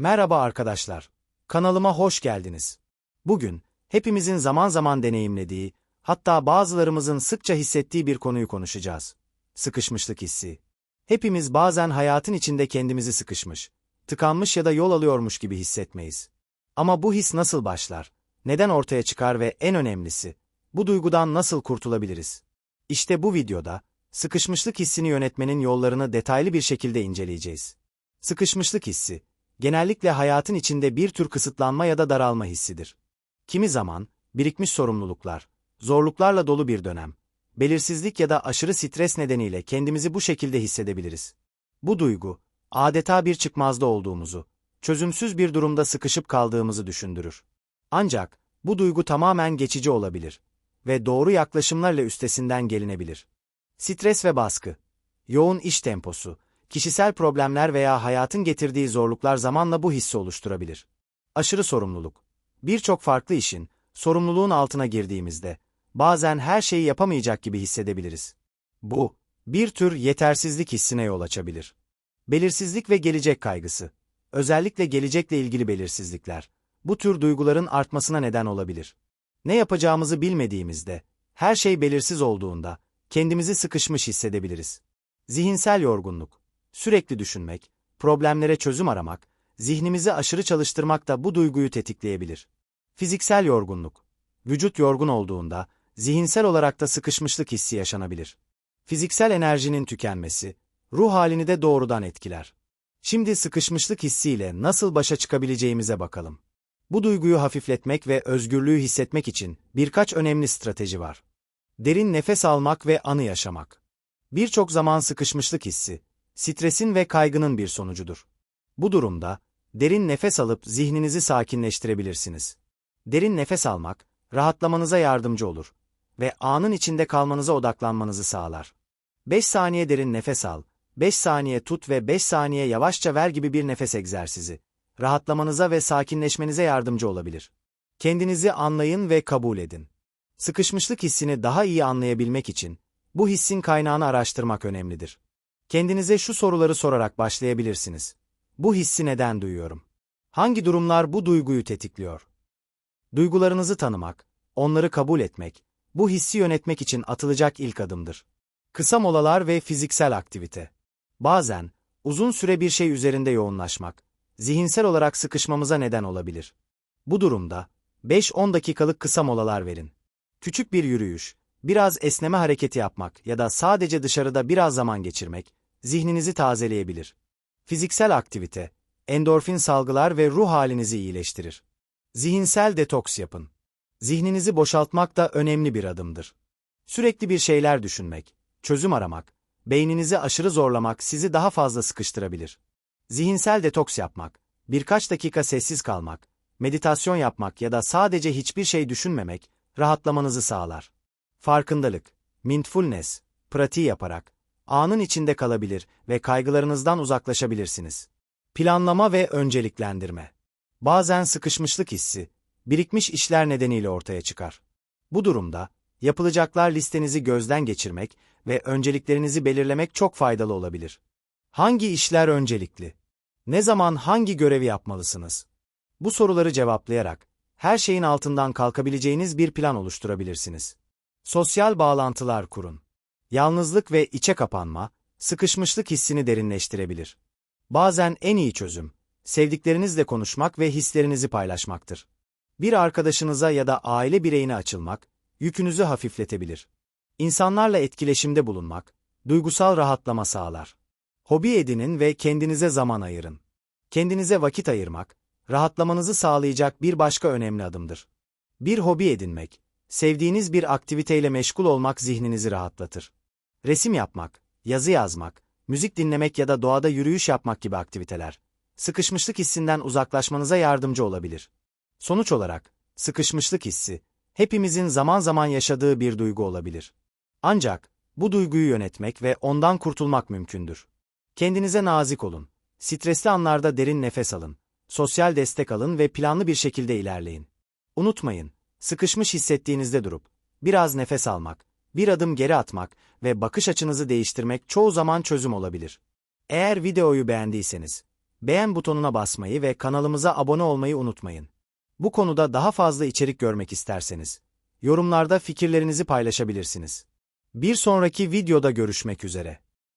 Merhaba arkadaşlar. Kanalıma hoş geldiniz. Bugün hepimizin zaman zaman deneyimlediği, hatta bazılarımızın sıkça hissettiği bir konuyu konuşacağız. Sıkışmışlık hissi. Hepimiz bazen hayatın içinde kendimizi sıkışmış, tıkanmış ya da yol alıyormuş gibi hissetmeyiz. Ama bu his nasıl başlar? Neden ortaya çıkar ve en önemlisi, bu duygudan nasıl kurtulabiliriz? İşte bu videoda sıkışmışlık hissini yönetmenin yollarını detaylı bir şekilde inceleyeceğiz. Sıkışmışlık hissi, genellikle hayatın içinde bir tür kısıtlanma ya da daralma hissidir. Kimi zaman, birikmiş sorumluluklar, zorluklarla dolu bir dönem, belirsizlik ya da aşırı stres nedeniyle kendimizi bu şekilde hissedebiliriz. Bu duygu, adeta bir çıkmazda olduğumuzu, çözümsüz bir durumda sıkışıp kaldığımızı düşündürür. Ancak, bu duygu tamamen geçici olabilir ve doğru yaklaşımlarla üstesinden gelinebilir. Stres ve baskı, yoğun iş temposu, kişisel problemler veya hayatın getirdiği zorluklar zamanla bu hissi oluşturabilir. Aşırı sorumluluk, birçok farklı işin, sorumluluğun altına girdiğimizde, bazen her şeyi yapamayacak gibi hissedebiliriz. Bu, bir tür yetersizlik hissine yol açabilir. Belirsizlik ve gelecek kaygısı, özellikle gelecekle ilgili belirsizlikler, bu tür duyguların artmasına neden olabilir. Ne yapacağımızı bilmediğimizde, her şey belirsiz olduğunda, kendimizi sıkışmış hissedebiliriz. Zihinsel yorgunluk, sürekli düşünmek, problemlere çözüm aramak, zihnimizi aşırı çalıştırmak da bu duyguyu tetikleyebilir. Fiziksel yorgunluk, vücut yorgun olduğunda, zihinsel olarak da sıkışmışlık hissi yaşanabilir. Fiziksel enerjinin tükenmesi, ruh halini de doğrudan etkiler. Şimdi sıkışmışlık hissiyle nasıl başa çıkabileceğimize bakalım. Bu duyguyu hafifletmek ve özgürlüğü hissetmek için birkaç önemli strateji var. Derin nefes almak ve anı yaşamak. Birçok zaman sıkışmışlık hissi, stresin ve kaygının bir sonucudur. Bu durumda, derin nefes alıp zihninizi sakinleştirebilirsiniz. Derin nefes almak, rahatlamanıza yardımcı olur ve anın içinde kalmanıza odaklanmanızı sağlar. 5 saniye derin nefes al, 5 saniye tut ve 5 saniye yavaşça ver gibi bir nefes egzersizi. Rahatlamanıza ve sakinleşmenize yardımcı olabilir. Kendinizi anlayın ve kabul edin. Sıkışmışlık hissini daha iyi anlayabilmek için, bu hissin kaynağını araştırmak önemlidir. Kendinize şu soruları sorarak başlayabilirsiniz. Bu hissi neden duyuyorum? Hangi durumlar bu duyguyu tetikliyor? Duygularınızı tanımak, onları kabul etmek, bu hissi yönetmek için atılacak ilk adımdır. Kısa molalar ve fiziksel aktivite. Bazen, uzun süre bir şey üzerinde yoğunlaşmak, zihinsel olarak sıkışmamıza neden olabilir. Bu durumda, 5-10 dakikalık kısa molalar verin. Küçük bir yürüyüş, biraz esneme hareketi yapmak ya da sadece dışarıda biraz zaman geçirmek, zihninizi tazeleyebilir. Fiziksel aktivite, endorfin salgılar ve ruh halinizi iyileştirir. Zihinsel detoks yapın. Zihninizi boşaltmak da önemli bir adımdır. Sürekli bir şeyler düşünmek, çözüm aramak, beyninizi aşırı zorlamak sizi daha fazla sıkıştırabilir. Zihinsel detoks yapmak, birkaç dakika sessiz kalmak, meditasyon yapmak ya da sadece hiçbir şey düşünmemek, rahatlamanızı sağlar. Farkındalık, mindfulness, pratiği yaparak, anın içinde kalabilir ve kaygılarınızdan uzaklaşabilirsiniz. Planlama ve önceliklendirme. Bazen sıkışmışlık hissi, birikmiş işler nedeniyle ortaya çıkar. Bu durumda, yapılacaklar listenizi gözden geçirmek ve önceliklerinizi belirlemek çok faydalı olabilir. Hangi işler öncelikli? Ne zaman hangi görevi yapmalısınız? Bu soruları cevaplayarak, her şeyin altından kalkabileceğiniz bir plan oluşturabilirsiniz. Sosyal bağlantılar kurun. Yalnızlık ve içe kapanma, sıkışmışlık hissini derinleştirebilir. Bazen en iyi çözüm, sevdiklerinizle konuşmak ve hislerinizi paylaşmaktır. Bir arkadaşınıza ya da aile bireyine açılmak, yükünüzü hafifletebilir. İnsanlarla etkileşimde bulunmak, duygusal rahatlama sağlar. Hobi edinin ve kendinize zaman ayırın. Kendinize vakit ayırmak, rahatlamanızı sağlayacak bir başka önemli adımdır. Bir hobi edinmek, sevdiğiniz bir aktiviteyle meşgul olmak zihninizi rahatlatır. Resim yapmak, yazı yazmak, müzik dinlemek ya da doğada yürüyüş yapmak gibi aktiviteler, sıkışmışlık hissinden uzaklaşmanıza yardımcı olabilir. Sonuç olarak, sıkışmışlık hissi, hepimizin zaman zaman yaşadığı bir duygu olabilir. Ancak, bu duyguyu yönetmek ve ondan kurtulmak mümkündür. Kendinize nazik olun. Stresli anlarda derin nefes alın. Sosyal destek alın ve planlı bir şekilde ilerleyin. Unutmayın, sıkışmış hissettiğinizde durup, biraz nefes almak, bir adım geri atmak ve bakış açınızı değiştirmek çoğu zaman çözüm olabilir. Eğer videoyu beğendiyseniz, beğen butonuna basmayı ve kanalımıza abone olmayı unutmayın. Bu konuda daha fazla içerik görmek isterseniz, yorumlarda fikirlerinizi paylaşabilirsiniz. Bir sonraki videoda görüşmek üzere.